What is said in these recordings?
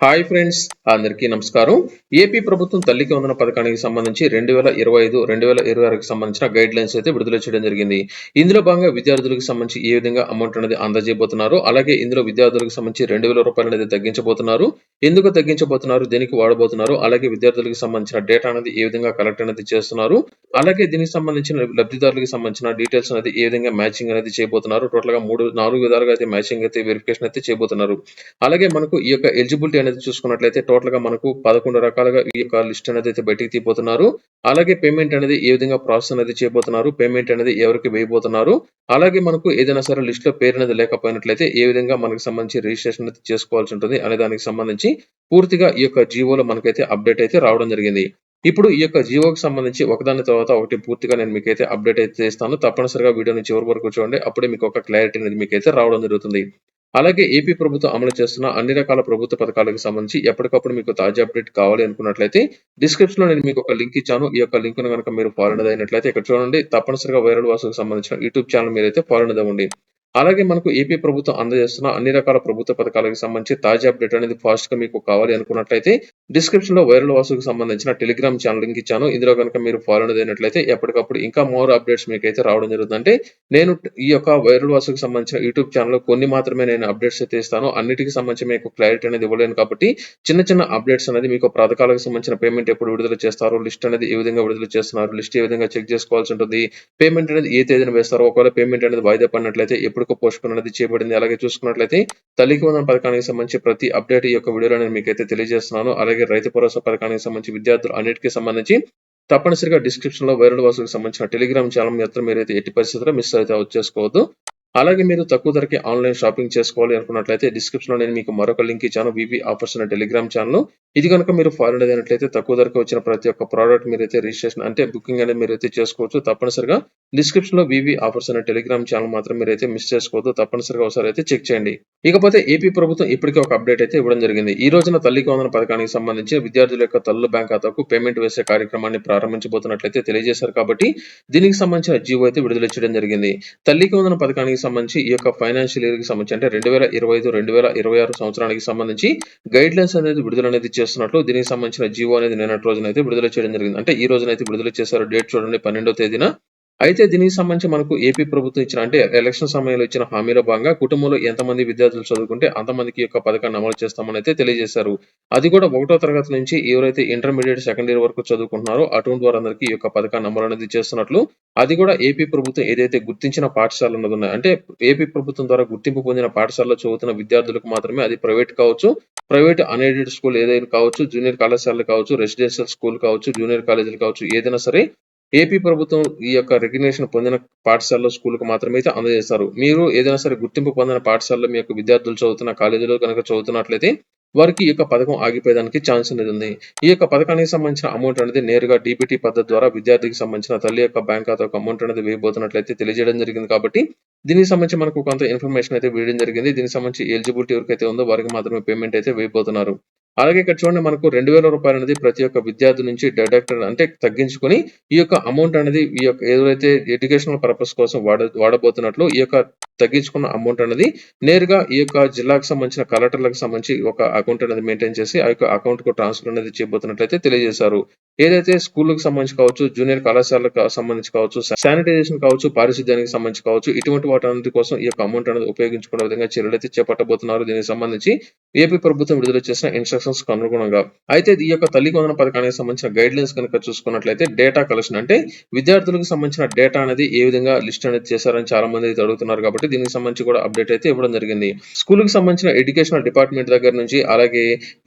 Hi friends అందరికీ నమస్కారం. AP ప్రభుత్వం తల్లికి వందన పథకానికి సంబంధించి రెండు వేల ఇరవై ఐదు రెండు వేల ఇరవై ఆరుకి సంబంధించిన గైడ్ లైన్స్ అయితే విడుదల చేయడం జరిగింది. ఇందులో భాగంగా విద్యార్థులకు సంబంధించి ఏ విధంగా అమౌంట్ అనేది అందజేయబోతున్నారు? అలాగే ఇందులో విద్యార్థులకు సంబంధించి రెండు వేల రూపాయలు అనేది తగ్గించబోతున్నారు? ఎందుకు తగ్గించబోతున్నారు? దేనికి వాడబోతున్నారు? అలాగే విద్యార్థులకు సంబంధించిన డేటా అనేది ఏ విధంగా కలెక్ట్ అనేది చేస్తున్నారు? అలాగే దీనికి సంబంధించిన లబ్ధిదారులకు సంబంధించిన డీటెయిల్స్ అనేది ఏ విధంగా మ్యాచింగ్ అనేది చేయబోతున్నారు? టోటల్గా మూడు నాలుగు విధాలుగా అయితే మ్యాచింగ్ అయితే వెరిఫికేషన్ అయితే చేయబోతున్నారు. అలాగే మనకు ఈ యొక్క ఎలిజిబిలిటీ అనేది చూసుకున్నట్లయితే టోటల్గా మనకు పదకొండు రకాలుగా ఈ యొక్క లిస్ట్ అనేది అయితే బయటికి తీపోతున్నారు అలాగే పేమెంట్ అనేది ఏ విధంగా ప్రాసెస్ అనేది చేయబోతున్నారు పేమెంట్ అనేది ఎవరికి వేయబోతున్నారు అలాగే మనకు ఏదైనా సరే లిస్ట్లో పేరు అనేది లేకపోయినట్లయితే ఏ విధంగా మనకు సంబంధించి రిజిస్ట్రేషన్ అయితే చేసుకోవాల్సి ఉంటుంది అనే దానికి సంబంధించి పూర్తిగా ఈ యొక్క జీవోలో మనకైతే అప్డేట్ అయితే రావడం జరిగింది. ఇప్పుడు ఈ యొక్క జియోకి సంబంధించి ఒకదాని తర్వాత ఒకటి పూర్తిగా నేను మీకైతే అప్డేట్ అయితే చేస్తాను తప్పనిసరిగా వీడియోని చివరి వరకు చూడండి. అప్పుడే మీకు ఒక క్లారిటీ అనేది మీకైతే రావడం జరుగుతుంది. అలాగే ఏపీ ప్రభుత్వం అమలు చేస్తున్న అన్ని రకాల ప్రభుత్వ పథకాలకు సంబంధించి ఎప్పటికప్పుడు మీకు తాజా అప్డేట్ కావాలి అనుకున్నట్లయితే డిస్క్రిప్షన్లో నేను మీకు ఒక లింక్ ఇచ్చాను. ఈ యొక్క లింక్ను కనుక మీరు ఫాలో అయినట్లయితే ఇక్కడ చూడండి తప్పనిసరిగా వైరల్ వాసుకు సంబంధించిన యూట్యూబ్ ఛానల్ మీరైతే ఫాలో అవ్వండి అలాగే మనకు ఏపీ ప్రభుత్వం అందజేస్తున్న అన్ని రకాల ప్రభుత్వ పథకాలకు సంబంధించి తాజా అప్డేట్ అనేది ఫాస్ట్గా మీకు కావాలి అనుకున్నట్లయితే డిస్క్రిప్షన్లో వైరల్ వాసుకు సంబంధించిన టెలిగ్రామ్ ఛానల్ లింక్ ఇచ్చాను. ఇందులో కనుక మీరు ఫాలో అయినట్లయితే ఎప్పటికప్పుడు ఇంకా మోర్ అప్డేట్స్ మీకు అయితే రావడం జరుగుతుంది నేను ఈ యొక్క వైరల్ వాసుకు సంబంధించిన యూట్యూబ్ ఛానల్ కొన్ని మాత్రమే నేను అప్డేట్స్ అయితే ఇస్తాను. అన్నిటికి సంబంధించి మీకు క్లారిటీ అనేది ఇవ్వలేను కాబట్టి చిన్న చిన్న అప్డేట్స్ అనేది మీకు పథకాలకు సంబంధించిన పేమెంట్ ఎప్పుడు విడుదల చేస్తారు లిస్ట్ అనేది ఏ విధంగా విడుదల చేస్తున్నారు లిస్ట్ ఏ విధంగా చెక్ చేసుకోవాల్సి ఉంటుంది పేమెంట్ అనేది ఏ తేదీన వేస్తారో ఒకవేళ పేమెంట్ అనేది వాయిదా పడినట్లయితే ఎప్పటికో పోస్ట్పోన్ అనేది చేయబడింది. అలాగే చూసుకున్నట్లయితే తల్లికి వందన పథకానికి సంబంధించి ప్రతి అప్డేట్ ఈ యొక్క వీడియోలో నేను మీకైతే తెలియజేస్తున్నాను. అలాగే రైతు భరోసా పథకానికి సంబంధించి విద్యార్థులు అన్నిటికీ సంబంధించి తప్పనిసరిగా డిస్క్రిప్షన్లో వైరల్ వాసులకు సంబంధించిన టెలిగ్రామ్ ఛానల్ మాత్రం మీరైతే ఎట్టి పరిస్థితుల్లో మిస్ అయితే వచ్చేసుకోవద్దు అలాగే మీరు తక్కువ ధరకి ఆన్లైన్ షాపింగ్ చేసుకోవాలి అనుకున్నట్లయితే డిస్క్రిప్షన్లో నేను మీకు మరొక లింక్ ఇచ్చాను వివి ఆఫర్స్ అనే టెలిగ్రామ్ ఛానల్ ఇది కనుక మీరు ఫాలో అయినట్లయితే తక్కువ ధరకు వచ్చిన ప్రతి ఒక్క ప్రోడక్ట్ మీరైతే రిజిస్ట్రేషన్ అంటే బుకింగ్ అనేది మీరైతే చేసుకోవచ్చు. తప్పనిసరిగా డిస్క్రిప్షన్లో వివి ఆఫర్స్ అనే టెలిగ్రామ్ ఛానల్ మాత్రం మీరైతే మిస్ చేసుకోవద్దు. తప్పనిసరిగా ఒకసారి అయితే చెక్ చేయండి. ఇకపోతే ఏపీ ప్రభుత్వం ఇప్పటికే ఒక అప్డేట్ అయితే ఇవ్వడం జరిగింది. ఈ రోజున తల్లికి వందన పథకానికి సంబంధించి విద్యార్థుల యొక్క తల్లు బ్యాంక్ ఖాతాకు పేమెంట్ వేసే కార్యక్రమాన్ని ప్రారంభించబోతున్నట్లయితే తెలియజేశారు కాబట్టి దీనికి సంబంధించిన జీవో అయితే విడుదల చేయడం జరిగింది. తల్లికి వందన పథకానికి సంబంధించి ఈ యొక్క ఫైనాన్షియల్ ఇయర్కి సంబంధించి అంటే రెండు వేల ఇరవై ఐదు రెండు వేల ఇరవై ఆరు సంవత్సరానికి సంబంధించి గైడ్ లైన్స్ అనేది విడుదల అనేది చేస్తున్నట్లు దీనికి సంబంధించిన జీవో అనేది నిన్నటి రోజున అయితే విడుదల చేయడం జరిగింది. అంటే ఈ రోజున అయితే విడుదల చేశారు. డేట్ చూడండి పన్నెండో తేదీన అయితే దీనికి సంబంధించి మనకు ఏపీ ప్రభుత్వం ఇచ్చిన అంటే ఎలక్షన్ సమయంలో ఇచ్చిన హామీలో భాగంగా కుటుంబంలో ఎంతమంది విద్యార్థులు చదువుకుంటే అంతమందికి యొక్క పథకాన్ని అమలు చేస్తామని అయితే తెలియజేశారు. అది కూడా ఒకటో తరగతి నుంచి ఎవరైతే ఇంటర్మీడియట్ సెకండ్ ఇయర్ వరకు చదువుకుంటున్నారో అటువంటి వారందరికీ ఈ యొక్క పథకాన్ని అమలు అనేది చేస్తున్నట్లు అది కూడా ఏపీ ప్రభుత్వం ఏదైతే గుర్తించిన పాఠశాలలు ఉన్నది ఉన్నాయో అంటే ఏపీ ప్రభుత్వం ద్వారా గుర్తింపు పొందిన పాఠశాలలో చదువుతున్న విద్యార్థులకు మాత్రమే అది ప్రైవేట్ కావచ్చు. ప్రైవేట్ అన్ఎయిడెడ్ స్కూల్ ఏదైనా కావచ్చు జూనియర్ కళాశాలలు కావచ్చు రెసిడెన్షియల్ స్కూల్ కావచ్చు జూనియర్ కాలేజీలు కావచ్చు ఏదైనా సరే ఏపీ ప్రభుత్వం ఈ యొక్క రికగ్నేషన్ పొందిన పాఠశాలలో స్కూల్కి మాత్రమే అయితే అందజేస్తారు. మీరు ఏదైనా సరే గుర్తింపు పొందిన పాఠశాలలో మీ యొక్క విద్యార్థులు చదువుతున్న కాలేజీలో కనుక చదువుతున్నట్లయితే వారికి ఈ యొక్క పథకం ఆగిపోయేదానికి ఛాన్స్ అనేది ఉంది. ఈ యొక్క పథకానికి సంబంధించిన అమౌంట్ అనేది నేరుగా డీబీటీ పద్ధతి ద్వారా విద్యార్థికి సంబంధించిన తల్లి యొక్క బ్యాంక్ ఖాతాకు అమౌంట్ అనేది వేయబోతున్నట్లయితే తెలియజేయడం జరిగింది కాబట్టి దీనికి సంబంధించి మనకు కొంత ఇన్ఫర్మేషన్ అయితే వేయడం జరిగింది. దీనికి సంబంధించి ఎలిజిబిలిటీ ఎవరికైతే ఉందో వారికి మాత్రమే పేమెంట్ అయితే వేయబోతున్నారు. అలాగే ఇక్కడ చూడండి మనకు రెండు వేల రూపాయలు అనేది ప్రతి ఒక్క విద్యార్థి నుంచి డైరెక్ట్ అంటే తగ్గించుకొని ఈ యొక్క అమౌంట్ అనేది ఈ యొక్క ఏదైతే ఎడ్యుకేషనల్ పర్పస్ కోసం వాడ వాడబోతున్నట్లు ఈ యొక్క తగ్గించుకున్న అమౌంట్ అనేది నేరుగా ఈ యొక్క జిల్లాకు సంబంధించిన కలెక్టర్లకు సంబంధించి ఒక అకౌంట్ అనేది మెయింటైన్ చేసి ఆ యొక్క అకౌంట్కు ట్రాన్స్ఫర్ అనేది చేయబోతున్నట్లయితే తెలియజేశారు. ఏదైతే స్కూళ్ళకు సంబంధించి కావచ్చు జూనియర్ కళాశాలకు సంబంధించి కావచ్చు శానిటైజేషన్ కావచ్చు పారిశుద్ధ్యానికి సంబంధించి కావచ్చు ఇటువంటి వాటి కోసం ఈ యొక్క అమౌంట్ అనేది ఉపయోగించుకునే విధంగా చర్యలు అయితే చేపట్టబోతున్నారు. దీనికి సంబంధించి ఏపీ ప్రభుత్వం విడుదల చేసిన ఇన్స్ట్రక్షన్స్కు అనుగుణంగా. అయితే ఈ యొక్క తల్లి వందన పథకానికి సంబంధించిన గైడ్ లైన్స్ కనుక చూసుకున్నట్లయితే డేటా కలెక్షన్ అంటే విద్యార్థులకు సంబంధించిన డేటా అనేది ఏ విధంగా లిస్ట్ అనేది చేశారని చాలా మంది అయితే అడుగుతున్నారు కాబట్టి దీనికి సంబంధించి కూడా అప్డేట్ అయితే ఇవ్వడం జరిగింది. స్కూల్కి సంబంధించిన ఎడ్యుకేషనల్ డిపార్ట్మెంట్ దగ్గర నుంచి అలాగే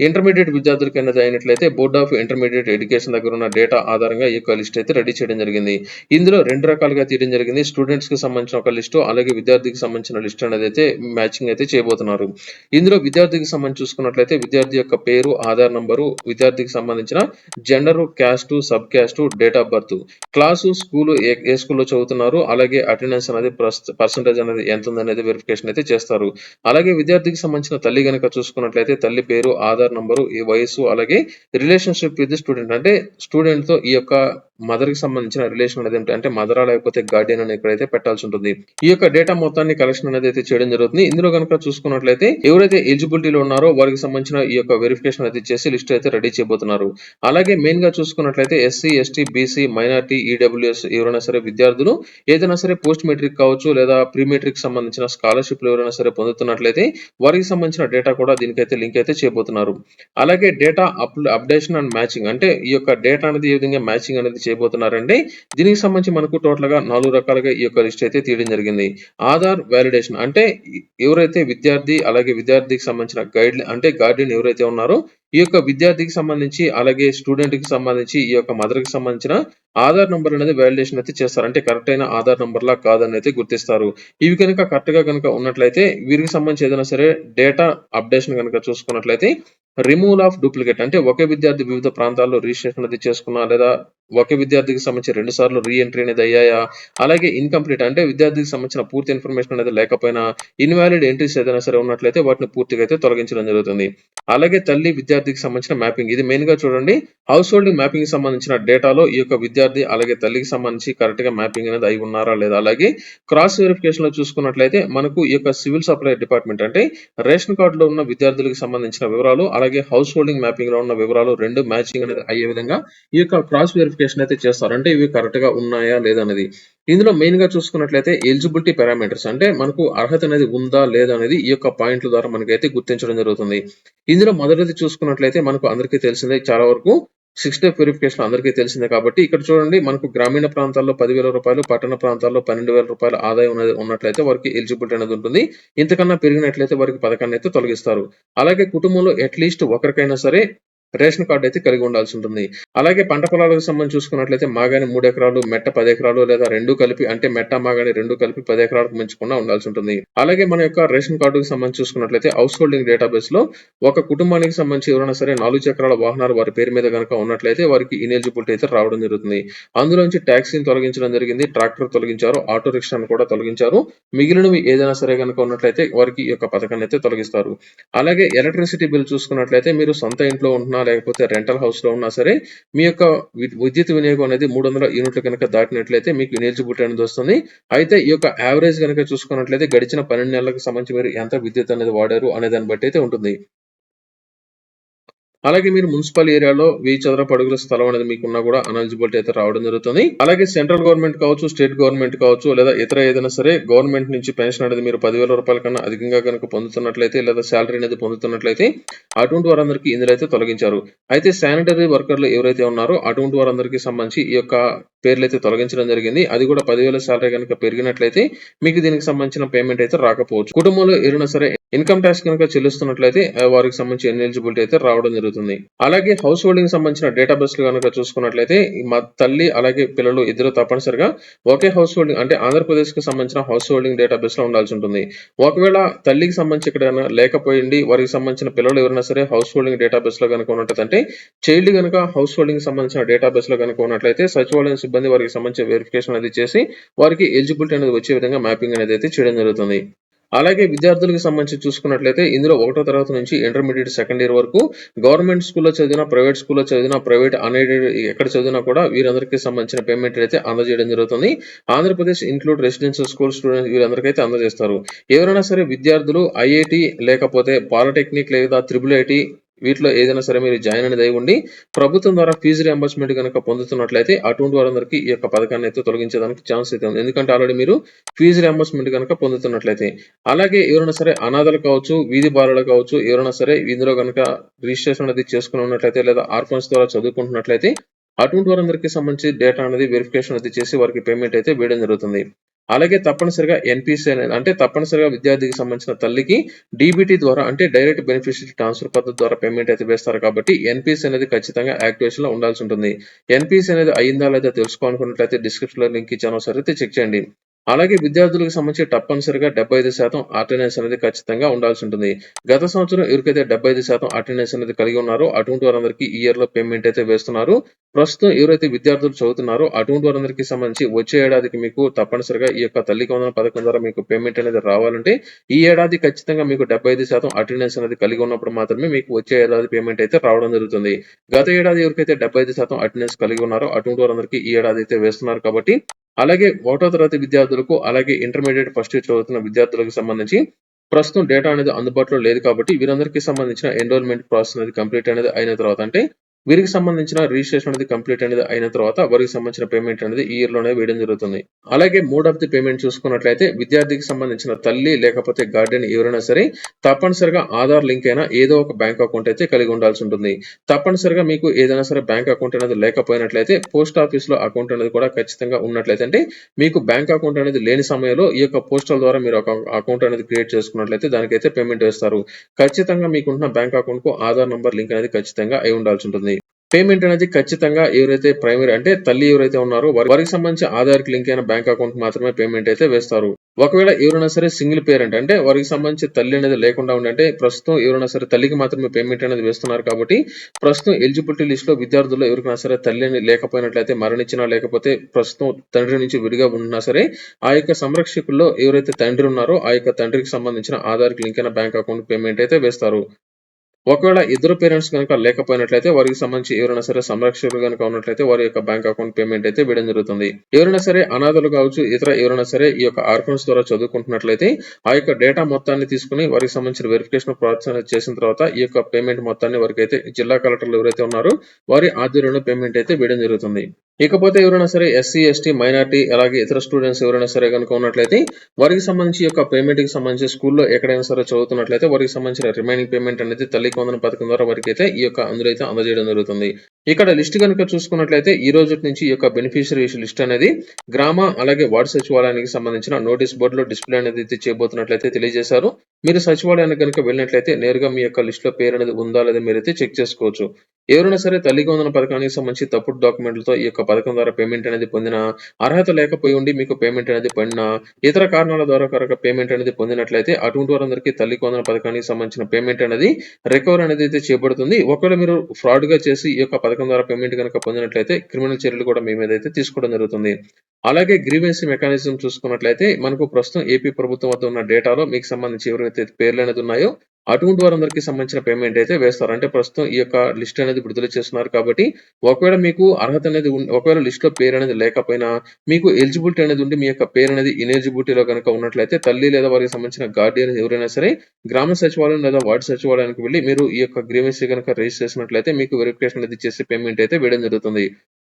ఇంటర్మీడియట్ విద్యార్థులకి అనేది అయినట్లయితే బోర్డ్ ఆఫ్ ఇంటర్మీడియట్ ఎడ్యుకేషన్ దగ్గర ఉన్న డేటా ఆధారంగా ఈ యొక్క లిస్ట్ అయితే రెడీ చేయడం జరిగింది. ఇందులో రెండు రకాలుగా తీయడం జరిగింది. స్టూడెంట్స్కి సంబంధించిన ఒక లిస్టు అలాగే విద్యార్థికి సంబంధించిన లిస్ట్ అనేది అయితే మ్యాచింగ్ అయితే చేయబోతున్నారు. ఇందులో విద్యార్థికి సంబంధించి చూసుకున్నట్లయితే విద్యార్థి యొక్క పేరు ఆధార్ నంబరు విద్యార్థికి సంబంధించిన gender caste sub caste date of birth class school ఏ స్కూల్లో చదువుతున్నారు అలాగే అటెండెన్స్ అనేది పర్సంటేజ్ అనేది ఎంత ఉందనేది వెరిఫికేషన్ అయితే చేస్తారు. అలాగే విద్యార్థికి సంబంధించిన తల్లి కనుక చూసుకున్నట్లయితే తల్లి పేరు ఆధార్ నంబరు ఈ వయసు అలాగే రిలేషన్షిప్ విత్ స్టూడెంట్ అంటే స్టూడెంట్తో ఈ యొక్క మదర్కి సంబంధించిన రిలేషన్ అనేది ఏంటంటే మదర్ లేకపోతే గార్డియన్ అని ఇక్కడైతే పెట్టాల్సి ఉంటుంది. ఈ యొక్క డేటా మొత్తాన్ని కలెక్షన్ అనేది అయితే చేయడం జరుగుతుంది. ఇందులో కనుక చూసుకున్నట్లయితే ఎవరైతే ఎలిజిబిలిటీలో ఉన్నారో వారికి సంబంధించిన ఈ యొక్క వెరిఫికేషన్ అయితే చేసి లిస్ట్ అయితే రెడీ చేయబోతున్నారు. అలాగే మెయిన్గా చూసుకున్నట్లయితే SC ST BC minority EWS ఎవరైనా సరే విద్యార్థులు ఏదైనా సరే పోస్ట్ మెట్రిక్ కావచ్చు లేదా ప్రీ మెట్రిక్ సంబంధించిన స్కాలర్షిప్లు ఎవరైనా సరే పొందుతున్నట్లయితే వారికి సంబంధించిన డేటా కూడా దీనికైతే లింక్ అయితే చేయబోతున్నారు. అలాగే data up updation and matching అంటే ఈ యొక్క డేటా అనేది ఏ విధంగా మ్యాచింగ్ అనేది చేయబోతున్నారండి. దీనికి సంబంధించి మనకు టోటల్గా నాలుగు రకాలుగా ఈ యొక్క లిస్ట్ అయితే తీయడం జరిగింది. ఆధార్ వ్యాలిడేషన్ అంటే ఎవరైతే విద్యార్థి అలాగే విద్యార్థికి సంబంధించిన గైడ్ అంటే గార్డియన్ ఎవరైతే ఉన్నారో ఈ యొక్క విద్యార్థికి సంబంధించి అలాగే స్టూడెంట్కి సంబంధించి ఈ యొక్క మదర్కి సంబంధించిన ఆధార్ నంబర్ అనేది వ్యాలిడేషన్ అయితే చేస్తారు. అంటే కరెక్ట్ అయిన ఆధార్ నంబర్ లా కాదని అయితే గుర్తిస్తారు. ఇవి కనుక కరెక్ట్గా కనుక ఉన్నట్లయితే వీరికి సంబంధించి ఏదైనా సరే డేటా అప్డేషన్ కనుక చూసుకున్నట్లయితే రిమూవల్ ఆఫ్ డూప్లికేట్ అంటే ఒకే విద్యార్థి వివిధ ప్రాంతాల్లో రిజిస్ట్రేషన్ అనేది చేసుకున్నా లేదా ఒకే విద్యార్థికి సంబంధించి రెండు సార్లు రీ ఎంట్రీ అనేది అయ్యాయా? అలాగే ఇన్కంప్లీట్ అంటే విద్యార్థికి సంబంధించిన పూర్తి ఇన్ఫర్మేషన్ అనేది లేకపోయినా ఇన్వాలిడ్ ఎంట్రీస్ ఏదైనా సరే ఉన్నట్లయితే వాటిని పూర్తిగా అయితే తొలగించడం జరుగుతుంది. అలాగే తల్లి విద్యార్థికి సంబంధించిన మ్యాపింగ్ ఇది మెయిన్గా చూడండి. హౌస్ హోల్డింగ్ మ్యాపింగ్కి సంబంధించిన డేటాలో ఈ యొక్క విద్యార్థి అలాగే తల్లికి సంబంధించి కరెక్ట్గా మ్యాపింగ్ అనేది అయి ఉన్నారా లేదా? అలాగే క్రాస్ వెరిఫికేషన్లో చూసుకున్నట్లయితే మనకు ఈ యొక్క సివిల్ సప్లై డిపార్ట్మెంట్ అంటే రేషన్ కార్డులో ఉన్న విద్యార్థులకు సంబంధించిన వివరాలు అలాగే హౌస్ హోల్డింగ్ మ్యాపింగ్లో ఉన్న వివరాలు రెండు మ్యాచింగ్ అనేది అయ్యే విధంగా ఈ యొక్క క్రాస్ వెరిఫికేషన్ అయితే చేస్తారు. అంటే ఇవి కరెక్ట్గా ఉన్నాయా లేదా అనేది. ఇందులో మెయిన్గా చూసుకున్నట్లయితే ఎలిజిబిలిటీ పారామీటర్స్ అంటే మనకు అర్హత అనేది ఉందా లేదా అనేది ఈ యొక్క పాయింట్ల ద్వారా మనకైతే గుర్తించడం జరుగుతుంది. ఇందులో మొదటిది చూసుకున్నట్లయితే మనకు అందరికీ తెలిసిందే చాలా వరకు సిక్స్ స్టెప్ వెరిఫికేషన్ అందరికీ తెలిసిందే కాబట్టి ఇక్కడ చూడండి మనకు గ్రామీణ ప్రాంతాల్లో పదివేల రూపాయలు పట్టణ ప్రాంతాల్లో పన్నెండు వేల రూపాయల ఆదాయం అనేది ఉన్నట్లయితే వారికి ఎలిజిబిలిటీ అనేది ఉంటుంది. ఇంతకన్నా పెరిగినట్లయితే వారికి పథకాన్ని అయితే తొలగిస్తారు. అలాగే కుటుంబంలో అట్లీస్ట్ ఒకరికైనా సరే రేషన్ కార్డు అయితే కలిగి ఉండాల్సి ఉంటుంది. అలాగే పంట పొలాలకు సంబంధించి చూసుకున్నట్లయితే మాగాని మూడు ఎకరాలు మెట్ట పది ఎకరాలు లేదా రెండు కలిపి అంటే మెట్ట మాగాని రెండు కలిపి పది ఎకరాలకు మించకుండా ఉండాల్సి ఉంటుంది. అలాగే మన యొక్క రేషన్ కార్డుకు సంబంధించి చూసుకున్నట్లయితే హౌస్ హోల్డింగ్ డేటాబేస్లో ఒక కుటుంబానికి సంబంధించి ఎవరైనా సరే నాలుగు చక్రాల వాహనాలు వారి పేరు మీద కనుక ఉన్నట్లయితే వారికి ఇనెలిజిబిలిటీ అయితే రావడం జరుగుతుంది. అందులోంచి ట్యాక్సీని తొలగించడం జరిగింది. ట్రాక్టర్ తొలగించారు. ఆటో రిక్షాను కూడా తొలగించారు. మిగిలినవి ఏదైనా సరే కనుక ఉన్నట్లయితే వారికి ఈ యొక్క పథకాన్ని అయితే తొలగిస్తారు. అలాగే ఎలక్ట్రిసిటీ బిల్ చూసుకున్నట్లయితే మీరు సొంత ఇంట్లో ఉంటున్నారు లేకపోతే రెంటల్ హౌస్లో ఉన్నా సరే మీ యొక్క విద్యుత్ వినియోగం అనేది మూడు వందల యూనిట్లు కనుక దాటినట్లయితే మీకు ఎలిజిబిలిటీ అనేది వస్తుంది. అయితే ఈ యొక్క యావరేజ్ కనుక చూసుకున్నట్లయితే గడిచిన పన్నెండు నెలలకు సంబంధించి మీరు ఎంత విద్యుత్ అనేది వాడారు అనే దాన్ని బట్టి అయితే ఉంటుంది. అలాగే మీరు మున్సిపల్ ఏరియాలో వెయ్యి చదరపు అడుగుల స్థలం అనేది మీకున్నా కూడా అనలిజిబిలిటీ అయితే రావడం జరుగుతుంది. అలాగే సెంట్రల్ గవర్నమెంట్ కావచ్చు స్టేట్ గవర్నమెంట్ కావచ్చు లేదా ఇతర ఏదైనా సరే గవర్నమెంట్ నుంచి పెన్షన్ అనేది మీరు పదివేల రూపాయల కన్నా అధికంగా కనుక పొందుతున్నట్లయితే లేదా శాలరీ అనేది పొందుతున్నట్లయితే అటువంటి వారందరికీ ఇందులో అయితే తొలగించారు. అయితే శానిటరీ వర్కర్లు ఎవరైతే ఉన్నారో అటువంటి వారందరికీ సంబంధించి ఈ యొక్క పేర్లు అయితే తొలగించడం జరిగింది. అది కూడా పదివేల శాలరీ కనుక పెరిగినట్లయితే మీకు దీనికి సంబంధించిన పేమెంట్ అయితే రాకపోవచ్చు. కుటుంబంలో ఎవరైనా సరే ఇన్కమ్ ట్యాక్స్ కనుక చెల్లిస్తున్నట్లయితే వారికి సంబంధించి ఎలిజిబిలిటీ అయితే రావడం జరుగుతుంది. అలాగే హౌస్ హోల్డింగ్ సంబంధించిన డేటాబేస్ కనుక చూసుకున్నట్లయితే మా తల్లి అలాగే పిల్లలు ఇద్దరు తప్పనిసరిగా ఒకే హౌస్ హోల్డింగ్ అంటే ఆంధ్రప్రదేశ్కి సంబంధించిన హౌస్ హోల్డింగ్ డేటాబేస్లో ఉండాల్సి ఉంటుంది. ఒకవేళ తల్లికి సంబంధించి ఎక్కడైనా లేకపోయింది వారికి సంబంధించిన పిల్లలు ఎవరైనా సరే హౌస్ హోల్డింగ్ డేటాబేస్లో కనుక ఉన్నట్లయితే చైల్డ్ కనుక హౌస్ హోల్డింగ్ సంబంధించిన డేటాబేస్లో కనుక ఉన్నట్లయితే సచివాలయం సిబ్బంది వారికి సంబంధించిన వెరిఫికేషన్ అనేది చేసి వారికి ఎలిజిబిలిటీ అనేది వచ్చే విధంగా మ్యాపింగ్ అనేది అయితే చేయడం జరుగుతుంది. అలాగే విద్యార్థులకు సంబంధించి చూసుకున్నట్లయితే ఇందులో ఒకటో తరగతి నుంచి ఇంటర్మీడియట్ సెకండ్ ఇయర్ వరకు గవర్నమెంట్ స్కూల్లో చదివిన ప్రైవేట్ స్కూల్లో చదివిన ప్రైవేట్ అన్ఎయిడెడ్ ఎక్కడ చదివినా కూడా వీరందరికీ సంబంధించిన పేమెంట్ అయితే అందజేయడం జరుగుతుంది. Andhra Pradesh include residential school students వీరందరికైతే అందజేస్తారు. ఎవరైనా సరే విద్యార్థులు ఐఐటి లేకపోతే పాలిటెక్నిక్ లేదా త్రిబుల్ ఐటి వీటిలో ఏదైనా సరే మీరు జాయిన్ అనేది అయి ఉండి ప్రభుత్వం ద్వారా ఫీజు రియంబర్స్మెంట్ కనుక పొందుతున్నట్లయితే అటువంటి వారందరికీ ఈ యొక్క పథకాన్ని అయితే తొలగించడానికి ఛాన్స్ అయితే ఉంది. ఎందుకంటే ఆల్రెడీ మీరు ఫీజు రియంబర్స్మెంట్ కనుక పొందుతున్నట్లయితే. అలాగే ఎవరైనా సరే అనాథలు కావచ్చు వీధి బాలలు కావచ్చు ఎవరైనా సరే ఇందులో కనుక రిజిస్ట్రేషన్ అనేది చేసుకుని ఉన్నట్లయితే లేదా ఆర్ఫన్స్ ద్వారా చదువుకుంటున్నట్లయితే అటువంటి వారందరికీ సంబంధించి డేటా అనేది వెరిఫికేషన్ అయితే చేసి వారికి పేమెంట్ అయితే వేయడం జరుగుతుంది. అలాగే తప్పనిసరిగా ఎన్పిసి అనేది అంటే తప్పనిసరిగా విద్యార్థికి సంబంధించిన తల్లికి డీబీటీ ద్వారా అంటే డైరెక్ట్ బెనిఫిషియరీ ట్రాన్స్ఫర్ పద్ధతి ద్వారా పేమెంట్ అయితే వేస్తారు కాబట్టి ఎన్పిసి అనేది ఖచ్చితంగా యాక్టివేషన్లో ఉండాల్సి ఉంటుంది. ఎన్పిసి అనేది అయిందా లేదా తెలుసుకోవాలనుకున్నట్లయితే డిస్క్రిప్షన్లో లింక్ ఇచ్చాను సరే చెక్ చేయండి. అలాగే విద్యార్థులకు సంబంధించి తప్పనిసరిగా 75% అటెండెన్స్ అనేది ఖచ్చితంగా ఉండాల్సి ఉంటుంది. గత సంవత్సరం ఎవరికైతే 75% అటెండెన్స్ అనేది కలిగి ఉన్నారో అటువంటి వారందరికీ ఈ ఇయర్‌లో పేమెంట్ అయితే వేస్తున్నారు. ప్రస్తుతం ఎవరైతే విద్యార్థులు చదువుతున్నారో అటువంటి వారందరికీ సంబంధించి వచ్చే ఏడాదికి మీకు తప్పనిసరిగా ఈ యొక్క తల్లి వందనం పథకం ద్వారా మీకు పేమెంట్ అనేది రావాలంటే ఈ ఏడాది ఖచ్చితంగా మీకు 75% అటెండెన్స్ అనేది కలిగి ఉన్నప్పుడు మాత్రమే మీకు వచ్చే ఏడాది పేమెంట్ అయితే రావడం జరుగుతుంది. గత ఏడాది ఎవరికైతే 75% అటెండెన్స్ కలిగి ఉన్నారో అటువంటి వారందరికీ ఈ ఏడాది అయితే వేస్తున్నారు కాబట్టి అలాగే ఒకటో తరగతి విద్యార్థులకు అలాగే ఇంటర్మీడియట్ ఫస్ట్ ఇయర్ చదువుతున్న విద్యార్థులకు సంబంధించి ప్రస్తుతం డేటా అనేది అందుబాటులో లేదు కాబట్టి వీరందరికీ సంబంధించిన ఎన్రోల్మెంట్ ప్రాసెస్ అనేది కంప్లీట్ అనేది అయిన తర్వాత అంటే వీరికి సంబంధించిన రిజిస్ట్రేషన్ అనేది కంప్లీట్ అనేది అయిన తర్వాత వారికి సంబంధించిన పేమెంట్ అనేది ఈ ఇయర్లోనే వేయడం జరుగుతుంది. అలాగే మోడ్ ఆఫ్ ది పేమెంట్ చూసుకున్నట్లయితే విద్యార్థికి సంబంధించిన తల్లి లేకపోతే గార్డెన్ ఎవరైనా సరే తప్పనిసరిగా ఆధార్ లింక్ అయినా ఏదో ఒక బ్యాంక్ అకౌంట్ అయితే కలిగి ఉండాల్సి ఉంటుంది. తప్పనిసరిగా మీకు ఏదైనా సరే బ్యాంక్ అకౌంట్ అనేది లేకపోయినట్లయితే పోస్ట్ ఆఫీస్లో అకౌంట్ అనేది కూడా ఖచ్చితంగా ఉన్నట్లయితే అంటే మీకు బ్యాంక్ అకౌంట్ అనేది లేని సమయంలో ఈ యొక్క పోస్టల్ ద్వారా మీరు ఒక అకౌంట్ అనేది క్రియేట్ చేసుకున్నట్లయితే దానికైతే పేమెంట్ వేస్తారు. ఖచ్చితంగా మీకుంటున్న బ్యాంక్ అకౌంట్కు ఆధార్ నంబర్ లింక్ అనేది ఖచ్చితంగా అయి ఉండాల్సి ఉంటుంది. పేమెంట్ అనేది ఖచ్చితంగా ఎవరైతే ప్రైమరీ అంటే తల్లి ఎవరైతే ఉన్నారో వారికి సంబంధించి ఆధార్ లింక్ అయిన బ్యాంక్ అకౌంట్ మాత్రమే పేమెంట్ అయితే వేస్తారు. ఒకవేళ ఎవరైనా సరే సింగిల్ పేరెంట్ అంటే వారికి సంబంధించి తల్లి అనేది లేకుండా ఉండంటే ప్రస్తుతం ఎవరైనా సరే తల్లికి మాత్రమే పేమెంట్ అనేది వేస్తున్నారు కాబట్టి ప్రస్తుతం ఎలిజిబిలిటీ లిస్ట్లో విద్యార్థుల్లో ఎవరికైనా సరే తల్లి అని లేకపోయినట్లయితే మరణించినా లేకపోతే ప్రస్తుతం తండ్రి నుంచి విడిగా ఉన్నా సరే ఆ యొక్క సంరక్షకుల్లో ఎవరైతే తండ్రి ఉన్నారో ఆ యొక్క తండ్రికి సంబంధించిన ఆధార్ లింక్ అయిన బ్యాంక్ అకౌంట్ పేమెంట్ అయితే వేస్తారు. ఒకవేళ ఇద్దరు పేరెంట్స్ కనుక లేకపోయినట్లయితే వారికి సంబంధించి ఎవరైనా సరే సంరక్షకులు కనుక ఉన్నట్లయితే వారి యొక్క బ్యాంక్ అకౌంట్ పేమెంట్ అయితే వేయడం జరుగుతుంది. ఎవరైనా సరే అనాథలు కావచ్చు ఇతర ఎవరైనా సరే ఈ యొక్క ఆర్ఫన్స్ ద్వారా చదువుకుంటున్నట్లయితే ఆ యొక్క డేటా మొత్తాన్ని తీసుకుని వారికి సంబంధించిన వెరిఫికేషన్ ప్రాసెస్ చేసిన తర్వాత ఈ యొక్క పేమెంట్ మొత్తాన్ని వారికి అయితే జిల్లా కలెక్టర్లు ఎవరైతే ఉన్నారో వారి ఆధ్వర్యంలో పేమెంట్ అయితే వేయడం జరుగుతుంది. ఇకపోతే ఎవరైనా సరే ఎస్సీ ఎస్టీ మైనార్టీ అలాగే ఇతర స్టూడెంట్స్ ఎవరైనా సరే కనుక ఉన్నట్లయితే వారికి సంబంధించి యొక్క పేమెంట్కి సంబంధించి స్కూల్లో ఎక్కడైనా సరే చదువుతున్నట్లయితే వారికి సంబంధించిన రిమైనింగ్ పేమెంట్ అనేది తల్లి కొందన పథకం ద్వారా వారికి అయితే ఈ యొక్క అందులో అయితే అందజేయడం జరుగుతుంది. ఇక్కడ లిస్ట్ కనుక చూసుకున్నట్లయితే ఈ రోజు నుంచి ఈ యొక్క బెనిఫిషరీస్ లిస్ట్ అనేది గ్రామ అలాగే వార్డు సచివాలయానికి సంబంధించిన నోటీస్ బోర్డులో డిస్ప్లే అనేది అయితే చేయబోతున్నట్లయితే తెలియజేశారు. మీరు సచివాలయానికి కనుక వెళ్ళినట్లయితే నేరుగా మీ యొక్క లిస్ట్లో పేరు అనేది ఉందా లేదా మీరైతే చెక్ చేసుకోవచ్చు. ఎవరైనా సరే తల్లి వందన పథకానికి సంబంధించి తప్పుడు డాక్యుమెంట్లతో ఈ యొక్క పథకం ద్వారా పేమెంట్ అనేది పొందిన అర్హత లేకపోయి ఉండి మీకు పేమెంట్ అనేది పడినా ఇతర కారణాల ద్వారా కనుక పేమెంట్ అనేది పొందినట్లయితే అటువంటి వారందరికీ తల్లి వందన పథకానికి సంబంధించిన పేమెంట్ అనేది రికవర్ అనేది అయితే చేయబడుతుంది. ఒకవేళ మీరు ఫ్రాడ్గా చేసి ఈ యొక్క పథకం ద్వారా పేమెంట్ కనుక పొందినట్లయితే క్రిమినల్ చర్యలు కూడా మీ మీద అయితే తీసుకోవడం జరుగుతుంది. అలాగే గ్రీవెన్సీ మెకానిజం చూసుకున్నట్లయితే మనకు ప్రస్తుతం ఏపీ ప్రభుత్వం వద్ద ఉన్న డేటాలో మీకు సంబంధించి ఎవరైతే పేర్లు అనేది ఉన్నాయో అటువంటి వారందరికీ సంబంధించిన పేమెంట్ అయితే వేస్తారు. అంటే ప్రస్తుతం ఈ యొక్క లిస్ట్ అనేది విడుదల చేస్తున్నారు కాబట్టి ఒకవేళ మీకు అర్హత అనేది ఒకవేళ లిస్ట్లో పేరు అనేది లేకపోయినా మీకు ఎలిజిబిలిటీ అనేది ఉండి మీ యొక్క పేరు అనేది ఇనెలిజిబిలిటీలో కనుక ఉన్నట్లయితే తల్లి లేదా వారికి సంబంధించిన గార్డియన్ ఎవరైనా సరే గ్రామ సచివాలయం లేదా వార్డు సచివాలయానికి వెళ్ళి మీరు ఈ యొక్క గ్రీవెన్సీ కనుక రిజిస్టర్ చేసినట్లయితే మీకు వెరిఫికేషన్ అనేది చేసి పేమెంట్ అయితే వేయడం జరుగుతుంది.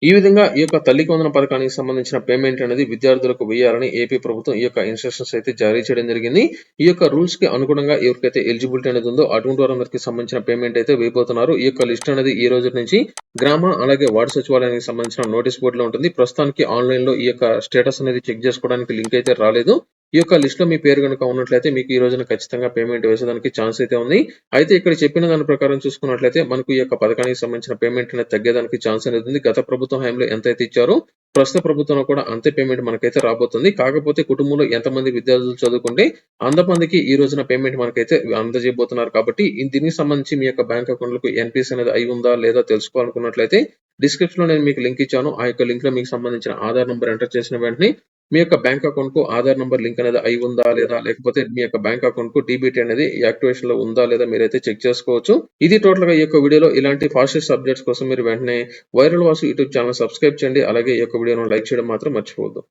ఈ విధంగా ఈ యొక్క తల్లికి వందన పథకానికి సంబంధించిన పేమెంట్ అనేది విద్యార్థులకు వేయాలని ఏపీ ప్రభుత్వం ఈ యొక్క ఇన్స్ట్రక్షన్స్ అయితే జారీ చేయడం జరిగింది. ఈ యొక్క రూల్స్కి అనుగుణంగా ఎవరికైతే ఎలిజిబిలిటీ అనేది ఉందో అటువంటి వారందరికీ సంబంధించిన పేమెంట్ అయితే వేయబోతున్నారు. ఈ యొక్క లిస్ట్ అనేది ఈ రోజు నుంచి గ్రామ అలాగే వార్డు సచివాలయానికి సంబంధించిన నోటీస్ బోర్డులో ఉంటుంది. ప్రస్తుతానికి ఆన్లైన్లో ఈ యొక్క స్టేటస్ అనేది చెక్ చేసుకోవడానికి లింక్ అయితే రాలేదు. ఈ యొక్క లిస్ట్లో మీ పేరు కనుక ఉన్నట్లయితే మీకు ఈ రోజున ఖచ్చితంగా పేమెంట్ వేసేదానికి ఛాన్స్ అయితే ఉంది. అయితే ఇక్కడ చెప్పిన దాని ప్రకారం చూసుకున్నట్లయితే మనకు ఈ యొక్క పథకానికి సంబంధించిన పేమెంట్ అనేది తగ్గేదానికి ఛాన్స్ అనేది ఉంది. గత ప్రభుత్వం హయాంలో ఎంత అయితే ఇచ్చారో ప్రస్తుత ప్రభుత్వంలో కూడా అంతే పేమెంట్ మనకైతే రాబోతుంది. కాకపోతే కుటుంబంలో ఎంతమంది విద్యార్థులు చదువుకుంటే అంతమందికి ఈ రోజున పేమెంట్ మనకైతే అందజేయబోతున్నారు. కాబట్టి దీనికి సంబంధించి మీ యొక్క బ్యాంక్ అకౌంట్లకు ఎన్పిఎస్ అనేది అయి ఉందా లేదా తెలుసుకోవాలనుకున్నట్లయితే డిస్క్రిప్షన్లో నేను మీకు లింక్ ఇచ్చాను. ఆ యొక్క లింక్లో మీకు సంబంధించిన ఆధార్ నెంబర్ ఎంటర్ చేసిన వెంటనే మీ యొక్క బ్యాంక్ అకౌంట్కు ఆధార్ నంబర్ లింక్ అనేది అయి ఉందా లేదా? లేకపోతే మీ యొక్క బ్యాంక్ అకౌంట్కు డీబీటీ అనేది యాక్టివేషన్లో ఉందా లేదా మీరైతే చెక్ చేసుకోవచ్చు. ఇది టోటల్గా ఈ యొక్క వీడియోలో ఇలాంటి ఫాస్టెస్ట్ అప్డేట్స్ కోసం మీరు వెంటనే viral Vasu YouTube channel subscribe చేయండి. అలాగే ఈ యొక్క వీడియోను లైక్ చేయడం మాత్రం మర్చిపోవద్దు.